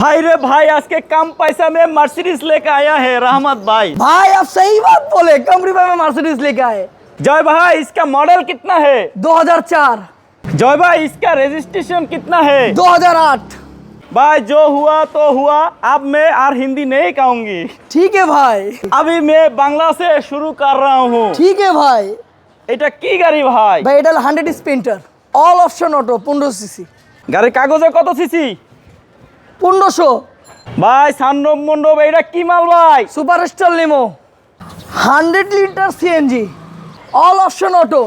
भाई रे भाई आज के कम पैसा में मर्सिडीज लेके आया है रहमत भाई भाई आप सही बात बोले कम रुपए में मर्सिडीज लेके आए जय भाई इसका मॉडल कितना है 2004 जय भाई इसका रजिस्ट्रेशन कितना है 2008 भाई जो हुआ तो हुआ अब मैं और हिंदी नहीं कहूंगी ठीक है भाई अभी मैं बांग्ला से शुरू कर रहा हूँ ঠিক है ভাই এটা কি গাড়ি ভাই ভাই এটা হলো hundred Splendor all option auto পনেরো সিসি গাড়ির কাগজে কত সিসি পনেরোশো। ভাই সান্ডব মন্ডপ এটা কি মাল ভাই? Super star limo hundred litre CNG all option auto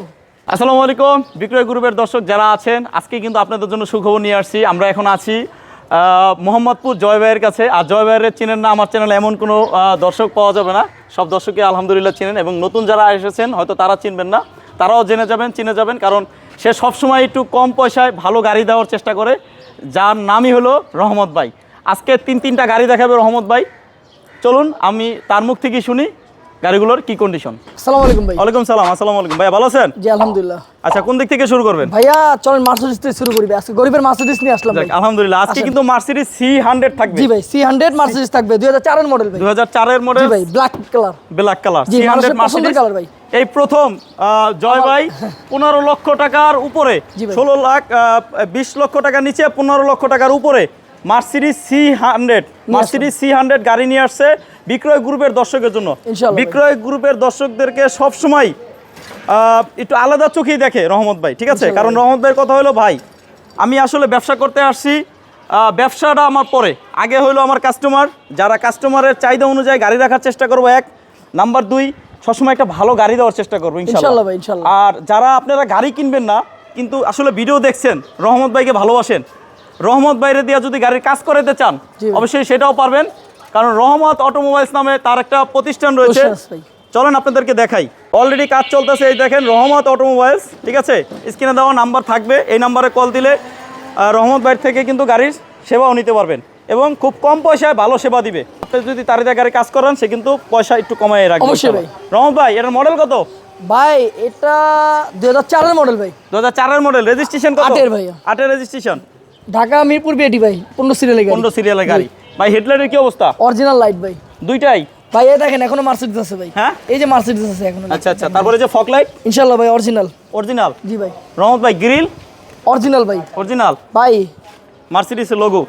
আসসালামু আলাইকুম বিক্রয় গ্রুপের দর্শক যারা আছেন আজকে কিন্তু আপনাদের জন্য সুখবর নিয়ে আসছি। আমরা এখন আছি মোহাম্মদপুর জয় ভাইয়ের কাছে। আর জয় ভাইয়ের চিনেন না আমার চ্যানেলে এমন কোনো দর্শক পাওয়া যাবে না। সব দর্শকই আলহামদুলিল্লাহ চিনেন এবং নতুন যারা এসেছেন হয়তো তারা চিনবেন না। তারাও জেনে যাবেন চিনে যাবেন কারণ সে সবসময় একটু কম পয়সায় ভালো গাড়ি দেওয়ার চেষ্টা করে। যার নামই হলো রহমত ভাই। আজকে তিন তিনটা গাড়ি দেখাবে রহমত ভাই। চলুন, আমি তার মুখ থেকে শুনি। গাড়িগুলোর কি কন্ডিশন আসসালামু আলাইকুম ভাই। ওয়ালাইকুম সালাম আসসালামু আলাইকুম। ভাই ভালো আছেন? জি আলহামদুলিল্লাহ। আচ্ছা কোন দিক থেকে শুরু করবেন? ভাইয়া চলেন মার্সিডিজ থেকে শুরু করি আজকে গরিবের মার্সিডিজ নিয়ে আসলাম ভাই। আলহামদুলিল্লাহ। আজকে কিন্তু মার্সিডিজ সি হান্ড্রেড থাকবে। জি ভাই সি হান্ড্রেড মার্সিডিজ থাকবে দুই হাজার চারের মডেল ভাই। দুই হাজার চারের জি ভাই black colour black colour C hundred Mercedes colour ভাই। এই প্রথম জয় ভাই পনেরো লক্ষ টাকার উপরে। ষোলো লাখ বিশ লক্ষ টাকার নিচে পনেরো লক্ষ টাকার উপরে। Mercedes C hundred Mercedes C hundred গাড়ি নিয়ে আসছে বিক্রয় গ্রুপের দর্শকের জন্য। বিক্রয় গ্রুপের দর্শকদেরকে সবসময় একটু আলাদা চোখেই দেখে রহমত ভাই ঠিক আছে? কারণ রহমত ভাইয়ের কথা হলো ভাই আমি আসলে ব্যবসা করতে আসছি ব্যবসাটা আমার পরে। আগে হলো আমার কাস্টমার যারা কাস্টমারের চাহিদা অনুযায়ী গাড়ি রাখার চেষ্টা করব এক। নাম্বার দুই সবসময় একটা ভালো গাড়ি দেওয়ার চেষ্টা করব ইনশাল্লাহ আর যারা আপনারা গাড়ি কিনবেন না কিন্তু আসলে ভিডিও দেখছেন রহমত ভাইকে ভালোবাসেন রহমত বাইরে দিয়া যদি গাড়ির কাজ করাতে চান অবশ্যই সেটাও পারবেন। কারণ রহমত অটোমোবাইলস নামে তার একটা প্রতিষ্ঠান রয়েছে। ভাই। চলেন আপনাদেরকে দেখাই। অলরেডি কাজ চলতেছে এই দেখেন রহমত অটোমোবাইলস ঠিক আছে? স্ক্রিনে দেওয়া নাম্বার থাকবে এই নাম্বারে কল দিলে রহমত ভাইয়ের থেকে কিন্তু গাড়ির সেবাও নিতে পারবেন। এবং খুব কম পয়সায় ভালো সেবা দিবে। আপনি যদি তার গাড়ি কাজ করেন সে কিন্তু পয়সা একটু কমাই রাখবে অবশ্যই। রহমত ভাই এটার মডেল কত? ভাই এটা দুই হাজার চারের মডেল ভাই। দু হাজার চারের মডেল রেজিস্ট্রেশন কত? আটের ভাইয়া। আটের রেজিস্ট্রেশন ঢাকা মিরপুর বিএটি ভাই পনেরো সিরিয়ালের গাড়ি। পনেরো সিরিয়ালের গাড়ি। ভাই হেডলাইটের কি অবস্থা? অরিজিনাল লাইট ভাই। দুইটাই? ভাই এই দেখেন এখনও মার্সিডিজ আছে ভাই। হ্যাঁ? এই যে মার্সিডিজ আছে এখনও। আচ্ছা আচ্ছা তারপরে যে ফক লাইট ভাই অরিজিনাল অরিজিনাল জি ভাই। রহমত ভাই গ্রিল অরিজিনাল ভাই। অরিজিনাল ভাই। মার্সিডিসের লোগো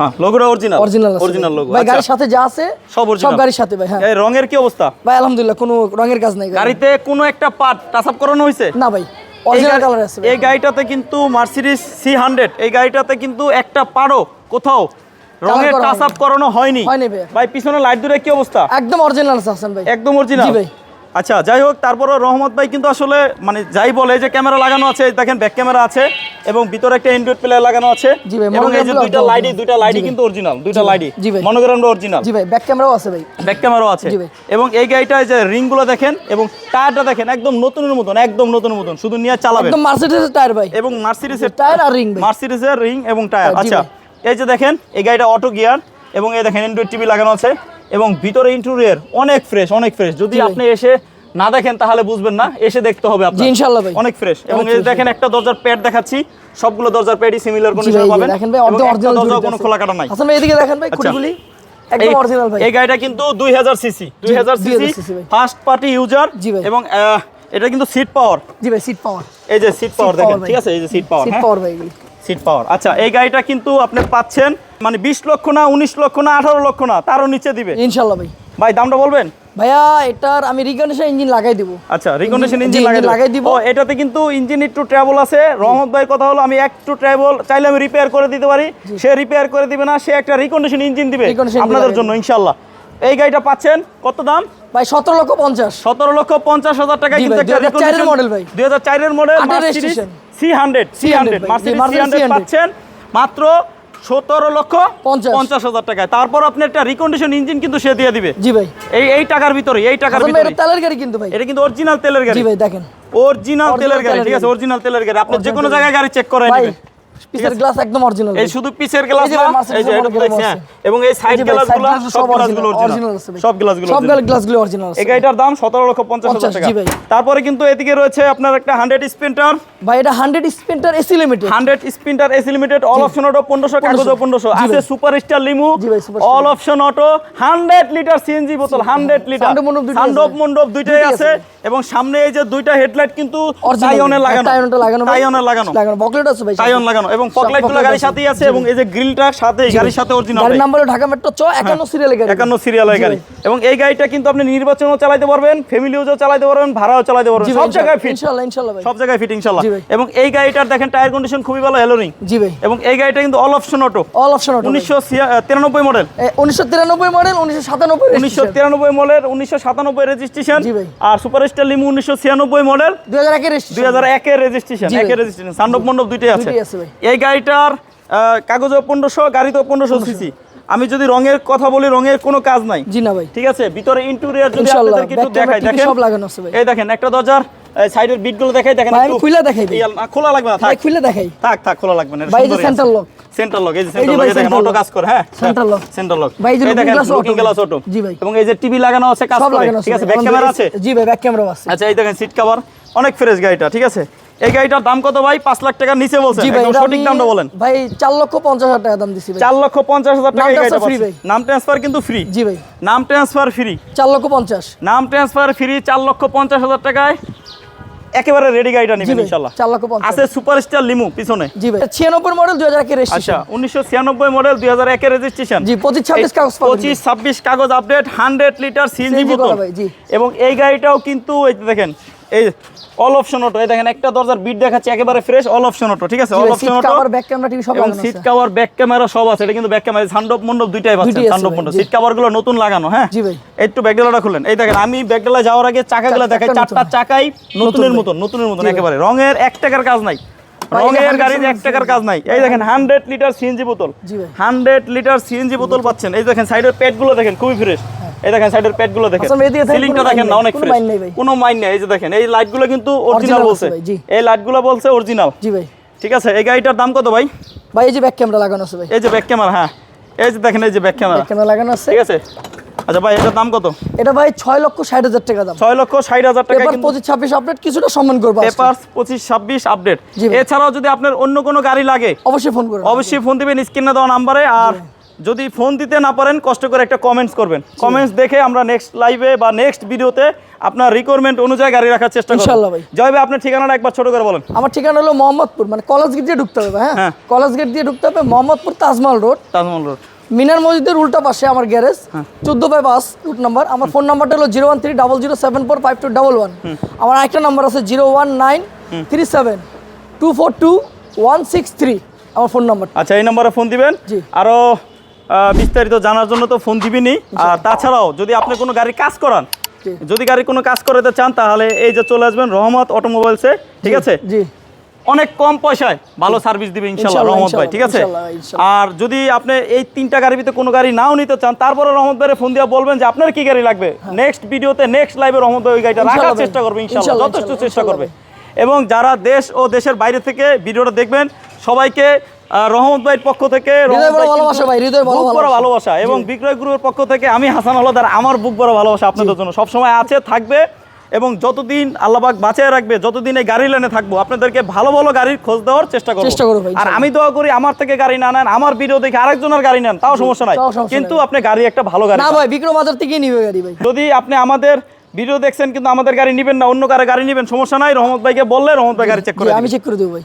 হ্যাঁ লোগোটা অরিজিনাল অরিজিনাল অরিজিনাল ভাই। লোগো ভাই গাড়ির সাথে যা আছে সব সব গাড়ির সাথে ভাই হ্যাঁ। এই রঙের কি অবস্থা? ভাই আলহামদুলিল্লাহ কোনো রঙের কাজ নাই গাড়িতে কোনো একটা পার্ট টাচ আপ করানো হয়েছে না ভাই। এই গাড়িটাতে কিন্তু মার্সিডিস সি হান্ড্রেড এই গাড়িটাতে কিন্তু একটা পারো কোথাও। রঙের টাচ আপ করানো হয়নি। ভাই। পিছনে লাইট দূরে কি অবস্থা? একদম অরিজিনাল হাসান ভাই। একদম অরিজিনাল ভাই। আচ্ছা যাই হোক তারপরে রহমত ভাই কিন্তু আসলে মানে যাই বলে যে ক্যামেরা লাগানো আছে দেখেন ব্যাক ক্যামেরা আছে এবং ভিতরে একটা অ্যান্ড্রয়েড প্লেয়ার লাগানো আছে। এবং এই যে দুইটা লাইটই দুইটা ভাই। কিন্তু অরিজিনাল দুইটা ভাই। মনোগ্রামটা অরিজিনাল জি ভাই ব্যাক ক্যামেরাও আছে ভাই। ব্যাক ক্যামেরাও আছে। এবং এই গাড়িটায় যে রিংগুলো দেখেন এবং টায়ারটা দেখেন একদম নতুনের মতন একদম নতুনের মতন শুধু নিয়ে চালাবেন। একদম মার্সিডিজের টায়ার ভাই। এবং মার্সিডিসের টায়ার আর রিং ভাই। মার্সিডিসের রিং এবং টায়ার আচ্ছা এই যে দেখেন এই গাড়িটা অটো গিয়ার এবং এই দেখেন অ্যান্ড্রয়েড টিভি লাগানো আছে। এবং ভিতরে ইন্টেরিয়র অনেক ফ্রেশ অনেক ফ্রেশ যদি আপনি এসে না দেখেন তাহলে বুঝবেন না। এসে দেখতে হবে জি আপনার ইনশাল্লাহ ভাই। অনেক ফ্রেশ এবং এই দেখেন একটা দরজার প্যাড দেখাচ্ছি। সবগুলো দরজার প্যাডই সিমিলার কন্ডিশনে পাবেন। দেখেন ভাই অর্ধ অরিজিনাল দরজাও কোনো খোলা কাটা নাই। ভাই এদিকে দেখেন ভাই আচ্ছা। খুঁটিগুলি। একদম অরিজিনাল ভাই। এই গাড়িটা কিন্তু দুই হাজার CC 2000 CC first party user এবং এটা কিন্তু সিট পাওয়ার জি ভাই সিট পাওয়ার এই যে সিট পাওয়ার দেখেন ঠিক আছে? এই যে সিট পাওয়ার সিট পাওয়ার ভাই সিট পাওয়ার আচ্ছা এই গাড়িটা কিন্তু আপনি পাচ্ছেন মানে বিশ লক্ষ না উনিশ লক্ষ না আঠারো লক্ষ না তারও নিচে দিবে। ইনশাল্লাহ ভাই। ভাই দামটা বলবেন? ভাইয়া এটার আমি রিকন্ডিশন ইঞ্জিন লাগাই দিব। আচ্ছা রিকন্ডিশন ইঞ্জিন লাগাই দিব। এটাতে কিন্তু ইঞ্জিন একটু ট্রাবল আছে। রহমত ভাইয়ের কথা হলো আমি একটু ট্রাবল চাইলে আমি রিপেয়ার করে দিতে পারি। সে রিপেয়ার করে দিবে না সে একটা রিকন্ডিশন ইঞ্জিন দিবে আপনাদের জন্য ইনশাল্লাহ। এই গাড়িটা পাচ্ছেন কত দাম? ভাই সতেরো লক্ষ পঞ্চাশ। সতেরো লক্ষ পঞ্চাশ হাজার টাকা কিন্তু ভাই, একটা 2004 এর model ভাই। দুই হাজার চারের model. C hundred C hundred ভাই, জি, মার্সিডিস সি হান্ড্রেড 300 পাচ্ছেন। মাত্র সতেরো লক্ষ পঞ্চাশ। হাজার টাকায়। তারপর আপনি একটা রিকন্ডিশন ইঞ্জিন কিন্তু সে দিয়ে দিবে। জি ভাই। এই এই টাকার ভিতরে এই টাকার ভিতরে এটা তেলের গাড়ি কিন্তু ভাই। এটা কিন্তু অরিজিনাল তেলের গাড়ি। জি ভাই দেখেন। অরিজিনাল তেলের গাড়ি ঠিক আছে অরিজিনাল তেলের গাড়ি। আপনি যে কোনো জায়গায় গাড়ি। চেক করে নেবেন। পিসের গ্লাস একদম অরিজিনাল এই শুধু পিসের গ্লাস না এই যে এটা model দেখছি আছে। হ্যাঁ এবং এই সাইড গ্লাসগুলো সব গ্লাসগুলো অরিজিনাল সব গ্লাসগুলো সব গ্লাসগুলো অরিজিনাল এই গাড়িটার দাম সতেরো লক্ষ পঞ্চাশ হাজার টাকা। তারপরে কিন্তু এদিকে রয়েছে আপনার একটা হান্ড্রেড স্পিন্টার ভাই এটা 100 Sprinter AC limited hundred Sprinter AC limited all option auto পনেরোশো কাগজ 1500 পনেরোশো। আছে। Super star limo all option auto hundred litre CNG বোতল হান্ড্রেড লিটার সানডপ মণ্ডপ দুইটাই আছে। আছে। আছে। এবং সামনে এই যে দুইটা হেডলাইট কিন্তু অরিজিনাল লাগানো। টাইওনটা লাগানো ভাই। লাগানো। লাগানো। বকলেট আছে ভাই লাগানো। এবং সব ফকলাইটগুলো গাড়ির সাথেই আছে এবং এই যে গ্রিলটা সাথে গাড়ির সাথে অরিজিনাল গাড়ির নাম্বার ঢাকা মেট্রো চ 51 সিরিয়ালের গাড়ি। একান্ন সিরিয়ালের গাড়ি। এবং এই গাড়িটা কিন্তু আপনি নির্বাচনও চালাতে পারবেন ফ্যামিলি ইউজও চালাতে পারবেন ভাড়াও চালাতে পারবেন সব জায়গায় ফিট ইনশাআল্লাহ ইনশাআল্লাহ ভাই। সব জায়গায় ফিট ভাই। এবং এই গাড়িটার দেখেন টায়ার কন্ডিশন খুবই ভালো হেলোরিং জি ভাই। এবং এই গাড়িটা কিন্তু all option auto all option auto উনিশশো তিরানব্বই মডেল 1993 মডেল 1997 উনিশশো তিরানব্বই মডেল উনিশশো সাতানব্বই রেজিস্ট্রেশন জি ভাই। আর সুপার স্টার লিমু উনিশশো ছিয়ানব্বই মডেল 2001 এর দুই হাজার একের রেজিস্ট্রেশন। একের রেজিস্ট্রেশন সান্ডব মণ্ডপ দুইটাই আছে। দুইটাই আছে ভাই। এই গাড়িটার কাগজও পনেরোশো গাড়িতেও পনেরোশো সিসি। আমি যদি রঙের কথা বলি রঙের কোনো কাজ নাই। জি না ভাই। ঠিক আছে? ভিতরে ইন্টেরিয়র যদি আপনাদেরকে একটু দেখাই দেখেন। সব লাগানো আছে ভাই? এই দেখেন একটা দরজার সাইডের বিটগুলো দেখাই দেখেন আমি একটু। খুলে দেখাই না, খোলা লাগবে না? ভাই থাক। খুলে দেখাই। থাক থাক খোলা লাগবে না ভাই এই যে সেন্টার লক সেন্টার লক এই যে সেন্টার লক দেখেন অটো কাজ করে হ্যাঁ? Center lock। সেন্টার লক ভাই, এই যে দেখেন glass লুকিং গ্লাস অটো জি ভাই। এবং এই যে টিভি লাগানো আছে কাজ করে। ঠিক আছে। ব্যাক ক্যামেরা আছে? জি ভাই ব্যাক ক্যামেরা আছে। আচ্ছা এই দেখেন সিট কভার অনেক ফ্রেশ গাড়িটা ঠিক আছে? এই গাড়িটার দাম কত ভাই? পাঁচ লাখ টাকার নিচে বলছেন। সঠিক দামটা বলেন। ভাই 4 লক্ষ 50 হাজার টাকা দাম ভাই। চার লক্ষ পঞ্চাশ হাজার টাকা নাম ট্রান্সফার কিন্তু ফ্রি জি ভাই। নাম ট্রান্সফার ফ্রি 4 লক্ষ 50 নাম ট্রান্সফার ফ্রি চার লক্ষ পঞ্চাশ হাজার টাকায় একেবারে রেডি গাড়িটা নেবেন ভাই 4 লক্ষ 50 আছে সুপারস্টার লিমু পিছনে। জি ভাই 96 মডেল 2001 এর আচ্ছা রেজিস্ট্রেশন উনিশশো ছিয়ানব্বই মডেল দুই হাজার একের রেজিস্ট্রেশন জি 25 26 কাগজ পাবেন। পঁচিশ ছাব্বিশ কাগজ আপডেট হান্ড্রেড লিটার সিএনজি বোতল। এবং এই গাড়িটাও কিন্তু এই দেখেন এই অল অপশন অটো এই দেখেন একটা দরজার বিট দেখাচ্ছে একেবারে ফ্রেশ অল অপশন অটো ঠিক আছে? All option auto cover back camera TV সব এবং সিট কভার ব্যাক ক্যামেরা সব আছে এটা কিন্তু ব্যাক ক্যামেরা সানডপ মন্ডপ দুইটাই পাচ্ছেন আছে সানডপ মন্ডপ সিট কভারগুলো নতুন লাগানো হ্যাঁ? জি ভাই। একটু ব্যাকডালাটা খুলেন এই দেখেন আমি ব্যাকডালা যাওয়ার আগে চাকাগুলো চাকা দেখাই চারটা চাকাই নতুনের। মতন নতুনের মতন। একেবারে। রঙের এক টাকার কাজ নাই। রঙের 100 গাড়ির এক টাকার কাজ নাই। এই দেখেন হান্ড্রেড লিটার সিএনজি বোতল। জি ভাই। হান্ড্রেড লিটার সিএনজি বোতল পাচ্ছেন। এই দেখেন সাইডের পেটগুলো দেখেন খুবই ফ্রেশ এই দেখেন সাইডের পেটগুলো দেখেন। আচ্ছা, সিলিংটা দেখেন না অনেক ফ্রেশ ভাই। কোনো মাইন নেই এই যে দেখেন এই লাইটগুলো কিন্তু অরিজিনাল বলছে। এই লাইটগুলো বলছে অরিজিনাল জি ভাই। ঠিক আছে এই গাড়িটার দাম কত ভাই? ভাই এই যে ব্যাক ক্যামেরা লাগানো আছে ভাই। এই যে ব্যাক ক্যামেরা হ্যাঁ। এই যে দেখেন এই যে ব্যাক ক্যামেরা ক্যামেরা লাগানো আছে। ঠিক আছে। আচ্ছা ভাই এটার দাম কত? এটা ভাই 6 লক্ষ 60 হাজার টাকা দাম। ছয় লক্ষ ষাট হাজার টাকা 25 26 আপডেট কিছুটা সম্মান করব আজকে। পেপার পঁচিশ ছাব্বিশ আপডেট এছাড়াও যদি আপনার অন্য কোনো গাড়ি লাগে অবশ্যই ফোন করুন। অবশ্যই ফোন দিবেন স্ক্রিনে দেওয়া নাম্বারে আর যদি ফোন দিতে না পারেন কষ্ট করে একটা কমেন্টস করবেন। কমেন্টস দেখে আমরা নেক্সট লাইভে বা নেক্সট ভিডিওতে আপনার রিকোয়ারমেন্ট অনুযায়ী গাড়ি রাখার চেষ্টা করব। ইনশাআল্লাহ ভাই। জয় ভাই আপনার ঠিকানাটা একবার ছোট করে বলেন। আমার ঠিকানা হলো মোহাম্মদপুর মানে কলেজ গেট দিয়ে ঢুকতে হবে হ্যাঁ। হ্যাঁ। কলেজ গেট দিয়ে ঢুকতে হবে মোহাম্মদপুর তাজমহল রোড। তাজমহল রোড। মিনার মসজিদের উল্টা পাশে আমার গ্যারেজ। চোদ্দ বাই বাস রুট নাম্বার আমার ফোন নাম্বারটা হলো zero one three double zero seven four five two double one আমার আরেকটা নাম্বার আছে zero one nine three seven two four two one six three আমার ফোন নাম্বার আচ্ছা এই নাম্বারে ফোন দিবেন। জি। আরও বিস্তারিত জানার জন্য তো ফোন দিবেনই আর তাছাড়াও যদি আপনি কোনো গাড়ি কাজ করান যদি গাড়ি কোনো কাজ করাতে চান তাহলে এই যে চলে আসবেন রহমত অটোমোবাইলসে ঠিক আছে? জি। অনেক কম পয়সায় ভালো সার্ভিস দিবে ইনশাল্লাহ রহমত ভাই ঠিক আছে। আর যদি আপনি এই তিনটা গাড়ির ভিতরে কোনো গাড়ি নাও নিতে চান তারপরে রহমত ভাইয়ের ফোন দিয়ে বলবেন যে আপনার কি গাড়ি লাগবে? নেক্সট ভিডিওতে নেক্সট লাইভে রহমত ভাই ওই গাড়িটা রাখার চেষ্টা করবে ইনশাল্লাহ যথেষ্ট চেষ্টা করবে। এবং যারা দেশ ও দেশের বাইরে থেকে ভিডিওটা দেখবেন সবাইকে রহমত ভাইয়ের পক্ষ থেকে বড় ভালোবাসা এবং বিক্রয় গ্রুপের পক্ষ থেকে আমি হাসান হলদার আমার বুক বড় ভালোবাসা আপনাদের জন্য। সবসময় আছে থাকবে এবং যতদিন আল্লাহবাক বাঁচিয়ে রাখবে যতদিন এই গাড়ি লাইনে থাকব আপনাদেরকে ভালো ভালো গাড়ির খোঁজ দেওয়ার চেষ্টা করব। চেষ্টা করব আর আমি দোয়া করি আমার থেকে গাড়ি না নেন আমার ভিডিও দেখে আরেকজনের গাড়ি নেন তাও সমস্যা নাই। কিন্তু আপনি গাড়ি একটা ভালো গাড়ি না পান। ভাই বিক্রম বাজার থেকেই নিবে গাড়ি ভাই। যদি আপনি আমাদের ভিডিও দেখছেন কিন্তু আমাদের গাড়ি নেবেন না অন্য কারও গাড়ি নেবেন সমস্যা নাই রহমত ভাইকে বললে রহমত ভাই গাড়ি চেক করে আমি চেক করে দেবো ভাই।